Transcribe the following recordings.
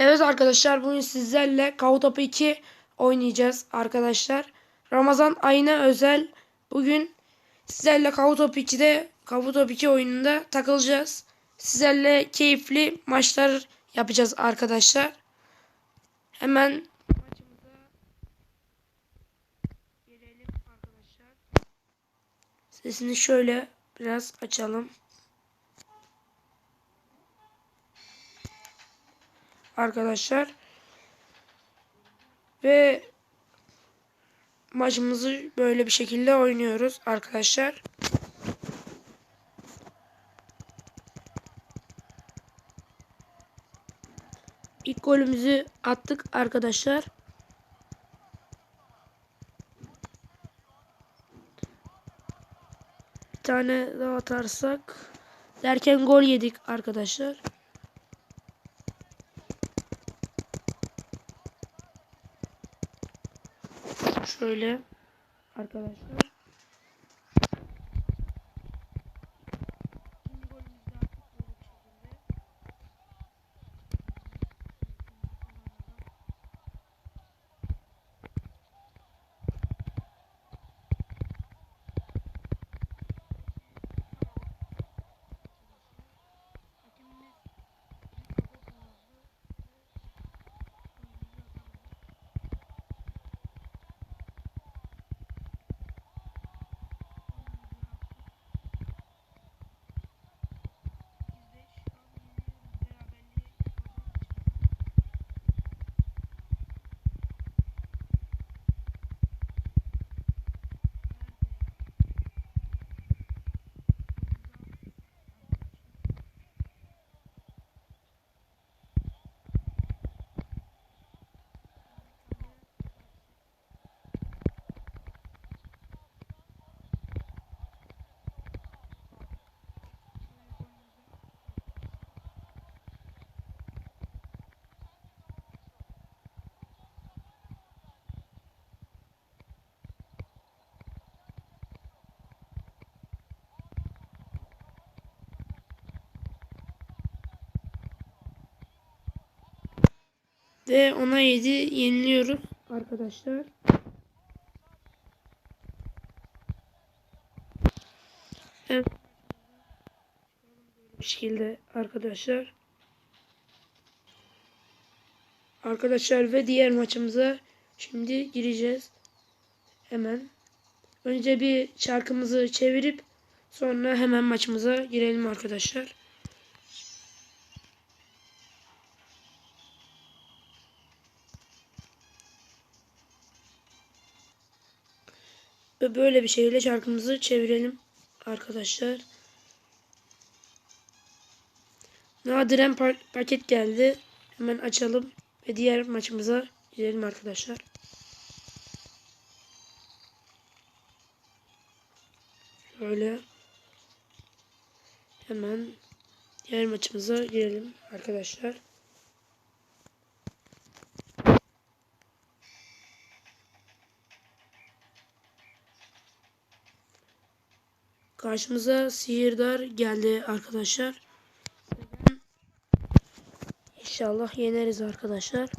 Evet arkadaşlar bugün sizlerle Kavu Topu 2 oynayacağız arkadaşlar. Ramazan ayına özel bugün sizlerle Kavu Topu 2'de Kavu Topu 2 oyununda takılacağız. Sizlerle keyifli maçlar yapacağız arkadaşlar. Hemen maçımıza girelim arkadaşlar. Sesini şöyle biraz açalım. Arkadaşlar. Ve maçımızı böyle bir şekilde oynuyoruz arkadaşlar. İlk golümüzü attık arkadaşlar. Bir tane daha atarsak derken gol yedik arkadaşlar. Şöyle arkadaşlar. İkinci golümüzü de attık böyle bir şekilde. Hakemimiz bir kafa kullandı. Golümüzü atamadık. Ve ona 7 yeniliyoruz arkadaşlar. Evet. Bu şekilde arkadaşlar. Arkadaşlar ve diğer maçımıza şimdi gireceğiz. Hemen. Önce bir çarkımızı çevirip sonra hemen maçımıza girelim arkadaşlar. Böyle bir şekilde çarkımızı çevirelim arkadaşlar. Nadiren pa- paket geldi. Hemen açalım ve diğer maçımıza girelim arkadaşlar. Şöyle hemen diğer maçımıza girelim arkadaşlar. Karşımıza sihirdar geldi arkadaşlar. İnşallah yeneriz arkadaşlar.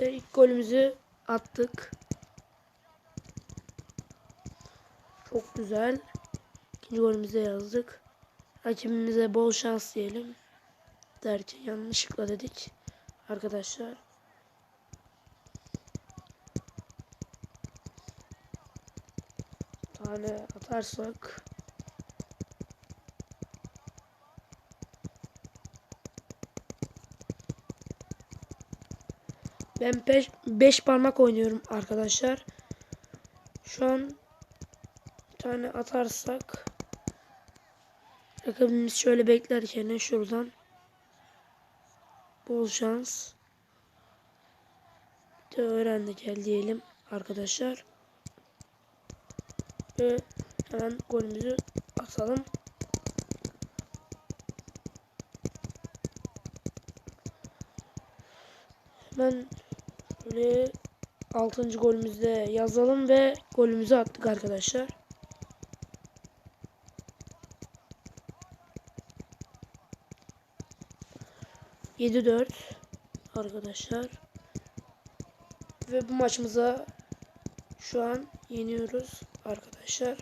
Ve ilk golümüzü attık. Çok güzel. İkinci golümüzü yazdık. Rakibimize bol şans diyelim. Derken yanlışlıkla dedik. Arkadaşlar. Tane atarsak Ben 5 parmak oynuyorum arkadaşlar. Şu an bir tane atarsak rakibimiz şöyle beklerken şuradan bol şans. De öğrendi gel diyelim arkadaşlar. Ve hemen golümüzü atalım. Hemen böyle 6. golümüzde yazalım ve golümüzü attık arkadaşlar. 7-4 arkadaşlar. Ve bu maçımıza şu an yeniyoruz arkadaşlar.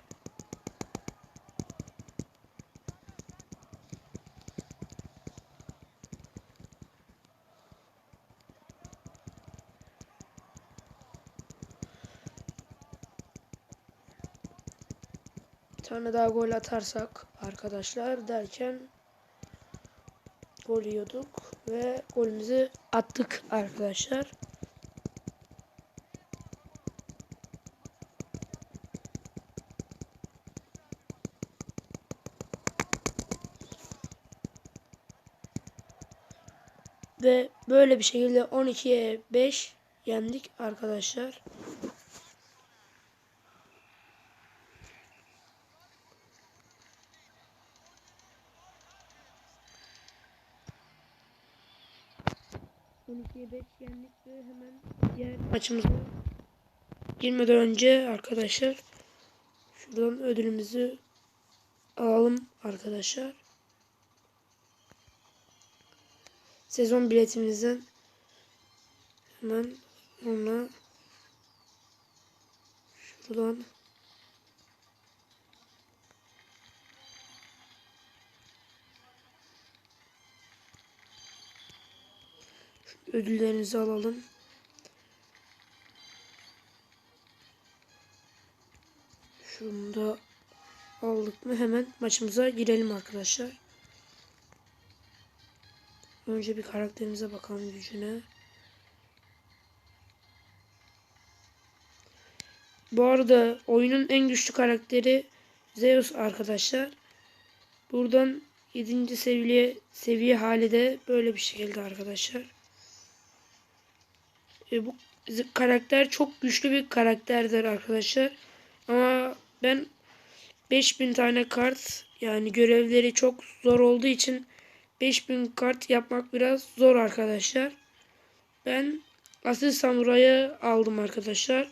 Bir tane daha gol atarsak arkadaşlar derken gol yiyorduk ve golümüzü attık arkadaşlar. Ve böyle bir şekilde 12'ye 5 yendik arkadaşlar. ...12'ye 5 yendik hemen diğer maçımıza girmeden önce arkadaşlar... ...şuradan ödülümüzü alalım arkadaşlar. Sezon biletimizden hemen ona şuradan Şu ödüllerinizi alalım. Şunu da aldık mı hemen maçımıza girelim arkadaşlar. Önce bir karakterimize bakalım gücüne. Bu arada oyunun en güçlü karakteri Zeus arkadaşlar. Buradan 7. seviye seviye hali de böyle bir şekilde arkadaşlar. E, bu karakter çok güçlü bir karakterdir arkadaşlar. Ama ben 5000 tane kart yani görevleri çok zor olduğu için 5000 kart yapmak biraz zor arkadaşlar. Ben Asil Samuray'ı aldım arkadaşlar.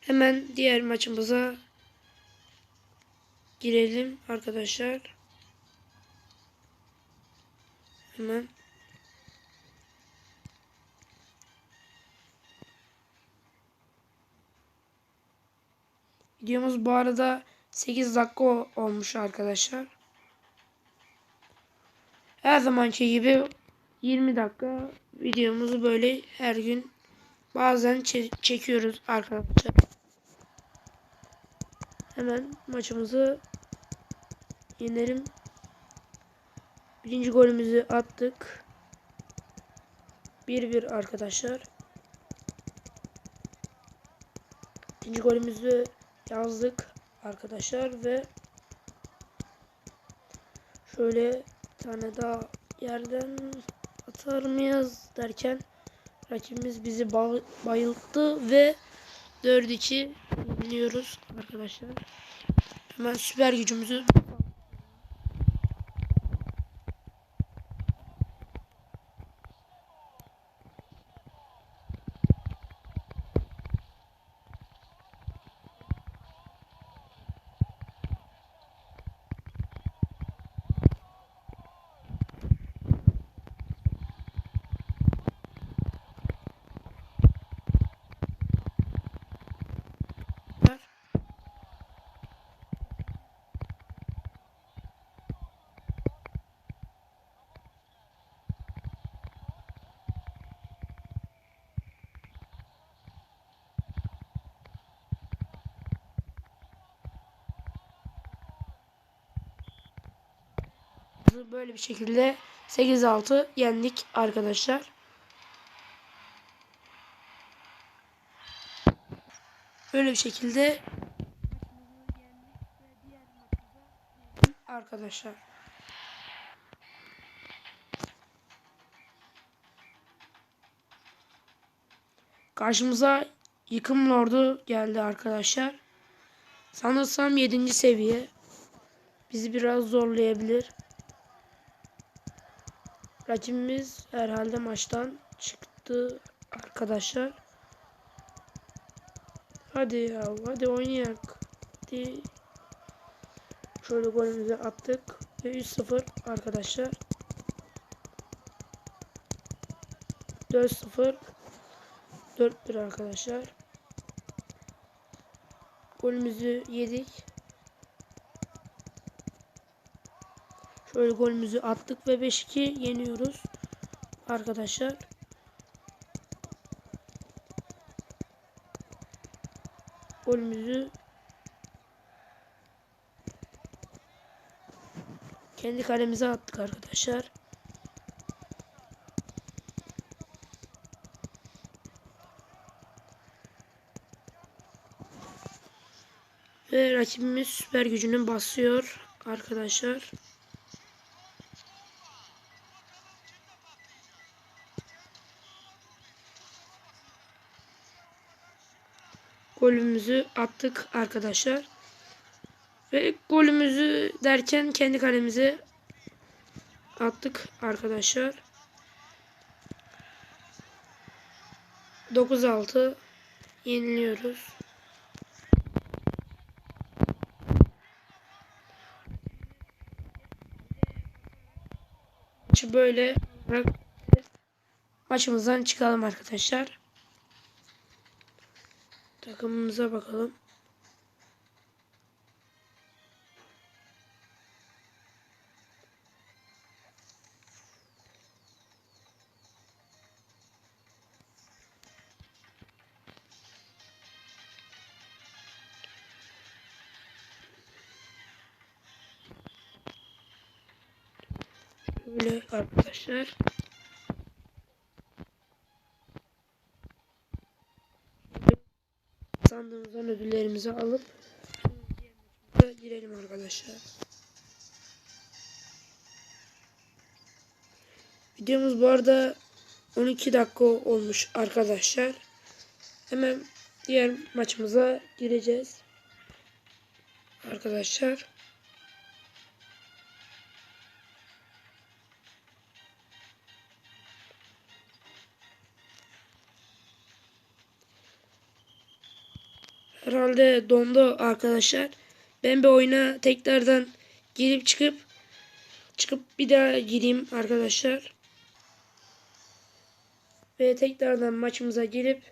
Hemen diğer maçımıza girelim arkadaşlar. Hemen. Videomuz bu arada 8 dakika olmuş arkadaşlar. Her zamanki gibi 20 dakika videomuzu böyle her gün bazen çekiyoruz arkadaşlar. Hemen maçımızı yenelim. Birinci golümüzü attık. 1-1 arkadaşlar. İkinci golümüzü yazdık arkadaşlar ve şöyle tane daha yerden atar mıyız derken rakibimiz bizi bayılttı ve 4-2 biliyoruz arkadaşlar. Hemen süper gücümüzü böyle bir şekilde 8-6 yendik arkadaşlar. Böyle bir şekilde arkadaşlar. Karşımıza yıkım lordu geldi arkadaşlar. Sanırsam 7. seviye. Bizi biraz zorlayabilir. Rakibimiz herhalde maçtan çıktı arkadaşlar. Hadi ya hadi oynayak. Hadi. Şöyle golümüzü attık. Ve 3-0 arkadaşlar. 4-0 4-1 arkadaşlar. Golümüzü yedik. Şöyle golümüzü attık ve 5-2 yeniyoruz. Arkadaşlar. Golümüzü kendi kalemize attık arkadaşlar. Ve rakibimiz süper gücünü basıyor arkadaşlar. Golümüzü attık arkadaşlar. Ve golümüzü derken kendi kalemize attık arkadaşlar. 9-6 yeniliyoruz. Maçı böyle maçımızdan çıkalım arkadaşlar. Takımımıza bakalım. Böyle arkadaşlar. Sandığımızdan ödüllerimizi alıp girelim arkadaşlar. Videomuz bu arada 12 dakika olmuş arkadaşlar. Hemen diğer maçımıza gireceğiz. Arkadaşlar. Herhalde dondu arkadaşlar. Ben bir oyuna tekrardan girip çıkıp çıkıp bir daha gireyim arkadaşlar. Ve tekrardan maçımıza girip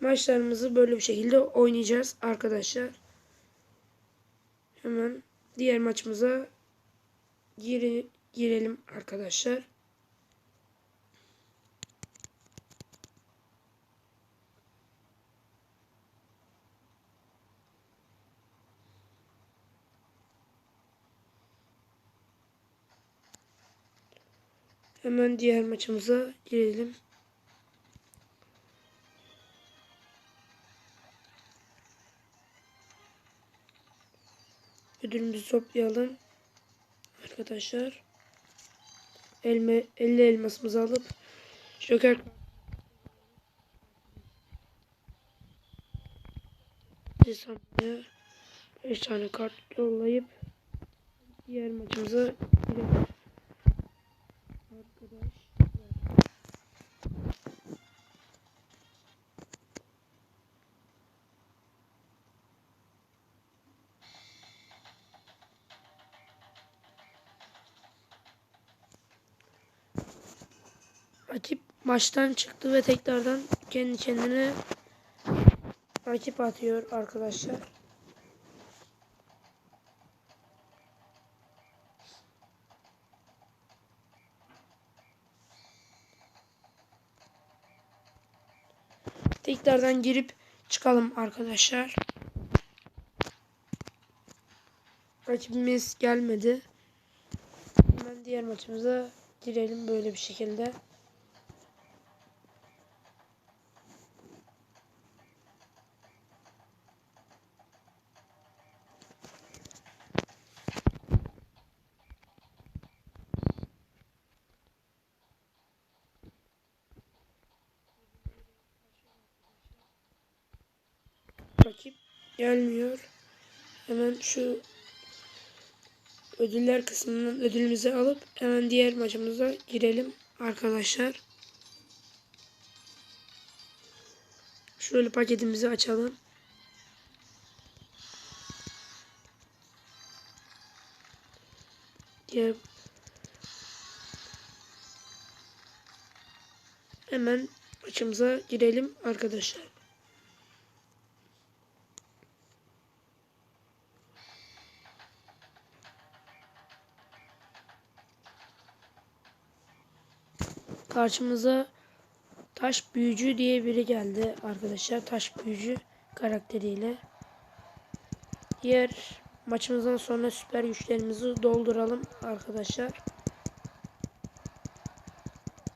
maçlarımızı böyle bir şekilde oynayacağız arkadaşlar. Hemen diğer maçımıza gire, girelim arkadaşlar. Hemen diğer maçımıza girelim. Ödülümüzü toplayalım. Arkadaşlar. Elme, 50 elmasımızı alıp Joker sanmaya 5 tane kart yollayıp diğer maçımıza girelim. Arkadaş. Rakip maçtan çıktı ve tekrardan kendi kendine rakip atıyor arkadaşlar. Tekrardan girip çıkalım arkadaşlar. Rakibimiz gelmedi. Hemen diğer maçımıza girelim böyle bir şekilde. Rakip gelmiyor. Hemen şu ödüller kısmından ödülümüzü alıp hemen diğer maçımıza girelim arkadaşlar. Şöyle paketimizi açalım. Diğer Hemen maçımıza girelim arkadaşlar. Karşımıza Taş Büyücü diye biri geldi arkadaşlar. Taş Büyücü karakteriyle. Diğer maçımızdan sonra süper güçlerimizi dolduralım arkadaşlar.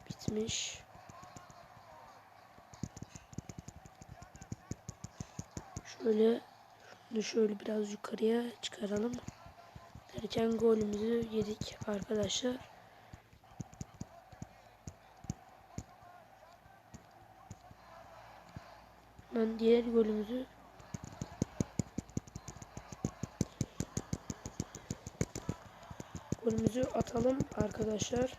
Bitmiş. Şöyle şunu şöyle biraz yukarıya çıkaralım. Derken golümüzü yedik arkadaşlar. Ben diğer golümüzü golümüzü atalım arkadaşlar.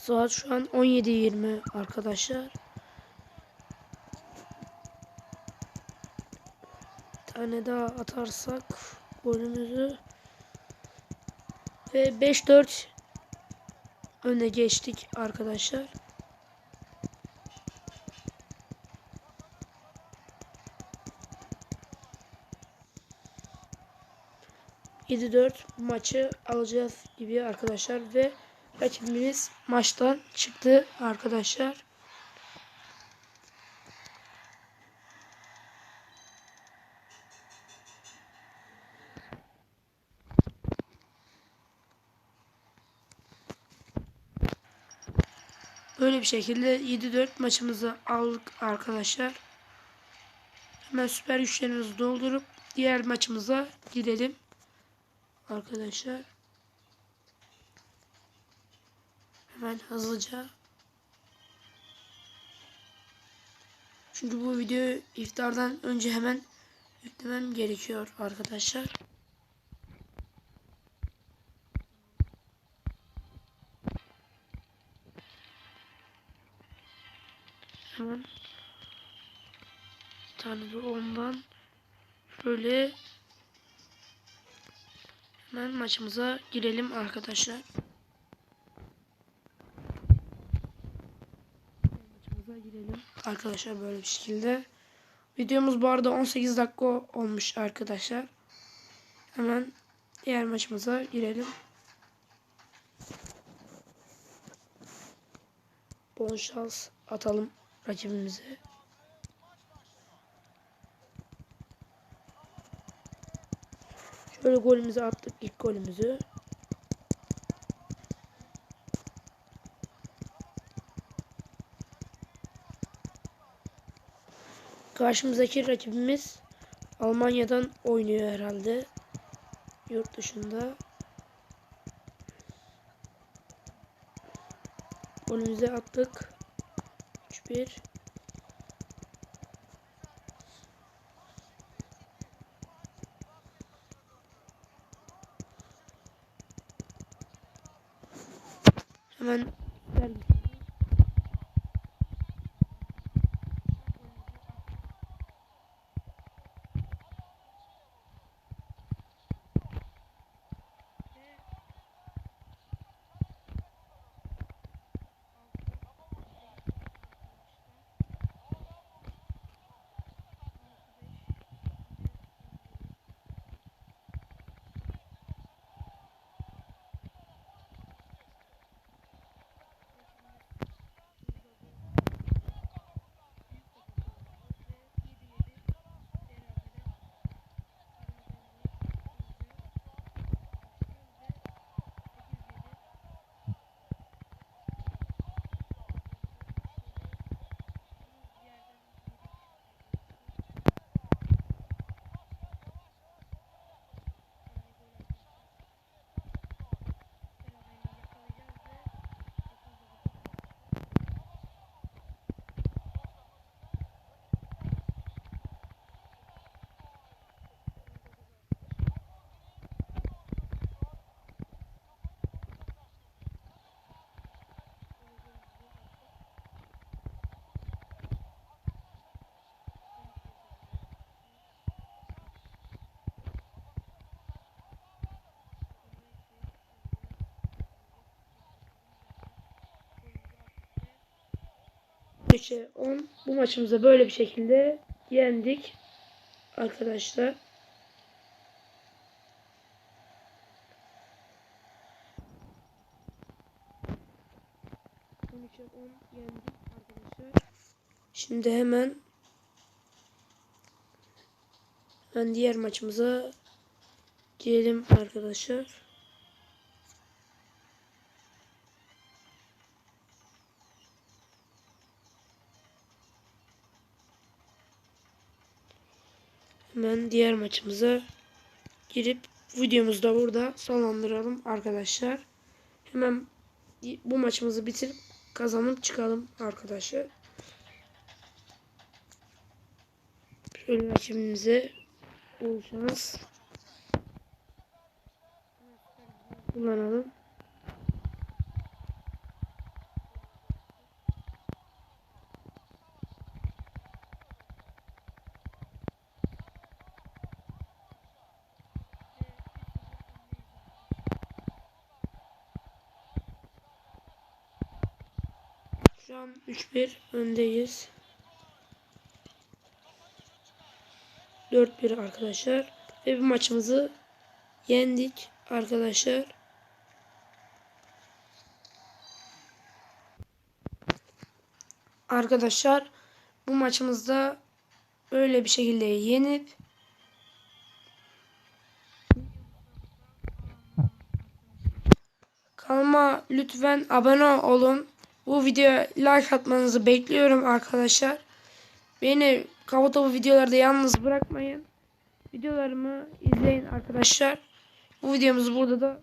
Saat şu an 17.20 arkadaşlar. Tane daha atarsak golümüzü ve 5-4 öne geçtik arkadaşlar. Yedi dört maçı alacağız gibi arkadaşlar ve rakibimiz maçtan çıktı arkadaşlar. Böyle bir şekilde 7-4 maçımızı aldık arkadaşlar. Hemen süper güçlerimizi doldurup diğer maçımıza gidelim. Arkadaşlar. Hemen hızlıca. Çünkü bu videoyu iftardan önce hemen yüklemem gerekiyor arkadaşlar. Hemen bir tane de ondan şöyle hemen maçımıza girelim arkadaşlar. Maçımıza girelim arkadaşlar böyle bir şekilde. Videomuz bu arada 18 dakika olmuş arkadaşlar. Hemen diğer maçımıza girelim. Bol atalım rakibimize. Şöyle golümüzü attık ilk golümüzü. Karşımızdaki rakibimiz Almanya'dan oynuyor herhalde. Yurt dışında. Golümüzü attık. 3-1. Hemen 13'e 10. Bu maçımızda böyle bir şekilde yendik arkadaşlar. Şimdi hemen ben diğer maçımıza girelim arkadaşlar. Hemen diğer maçımıza girip videomuzu da burada sonlandıralım arkadaşlar. Hemen bu maçımızı bitirip kazanıp çıkalım arkadaşlar. Şöyle rakibimize bol şans kullanalım. Şu an 3-1 öndeyiz. 4-1 arkadaşlar. Ve bu maçımızı yendik arkadaşlar. Arkadaşlar bu maçımızda böyle bir şekilde yenip Kanalıma lütfen abone olun. Bu videoya like atmanızı bekliyorum arkadaşlar. Beni Kavatopu videolarda yalnız bırakmayın. Videolarımı izleyin arkadaşlar. Bu videomuzu burada da